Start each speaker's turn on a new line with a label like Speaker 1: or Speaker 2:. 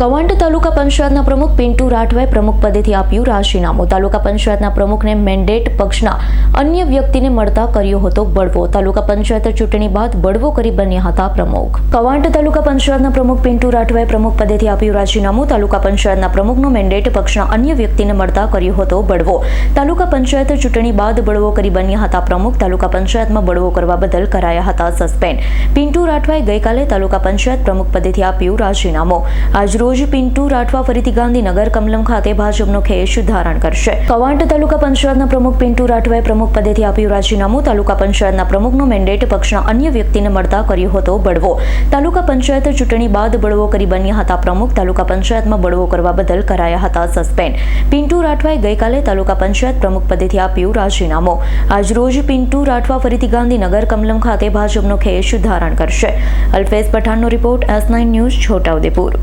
Speaker 1: કવાંટ તાલુકા પંચાયતના પ્રમુખ પિન્ટુ રાઠવાએ પ્રમુખ પદેથી આપ્યું રાજીનામું. તાલુકા પંચાયતના પ્રમુખને મેન્ડેટ પક્ષના અન્ય વ્યક્તિને મળતા કર્યો હતો બળવો. તાલુકા પંચાયત ચૂંટણી બાદ બળવો કરી બન્યા હતા પ્રમુખ. કવાંટ તાલુકા પંચાયતના પ્રમુખ પિન્ટુ રાઠવાએ પ્રમુખ પદેથી આપ્યું રાજીનામું. તાલુકા પંચાયતના પ્રમુખનો મેન્ડેટ પક્ષના અન્ય વ્યક્તિને મળતા કર્યો હતો બળવો. તાલુકા પંચાયત ચૂંટણી બાદ બળવો કરી બન્યા હતા પ્રમુખ. તાલુકા પંચાયતમાં બળવો કરવા બદલ કરાયા હતા સસ્પેન્ડ. પિન્ટુ રાઠવાએ ગઈકાલે તાલુકા પંચાયત પ્રમુખ પદેથી આપ્યું રાજીનામું. આજરોજ પિન્ટુ રાઠવા ફરીથી ગાંધીનગર, કમલમ ખાતે ભાજપનો ખેસ ધારણ કરશે. કવાંટ તાલુકા પંચાયતના પ્રમુખ પિન્ટુ રાઠવાએ પ્રમુખ પદેથી આપ્યું રાજીનામું. તાલુકા પંચાયતના પ્રમુખનો મેન્ડેટ પક્ષના અન્ય વ્યક્તિને મળતા કર્યો હતો બળવો. તાલુકા પંચાયત ચૂંટણી બાદ બળવો કરી બન્યા હતા પ્રમુખ. તાલુકા પંચાયતમાં બળવો કરવા બદલ કરાયા હતા સસ્પેન્ડ. પિન્ટુ રાઠવાએ ગઈકાલે તાલુકા પંચાયત પ્રમુખ પદેથી આપ્યું રાજીનામું. આજરોજ પિન્ટુ રાઠવા ફરીથી ગાંધીનગર, કમલમ ખાતે ભાજપનો ખેસ ધારણ કરશે. Alfez પઠાણનો report S nine news Chhota Udepur.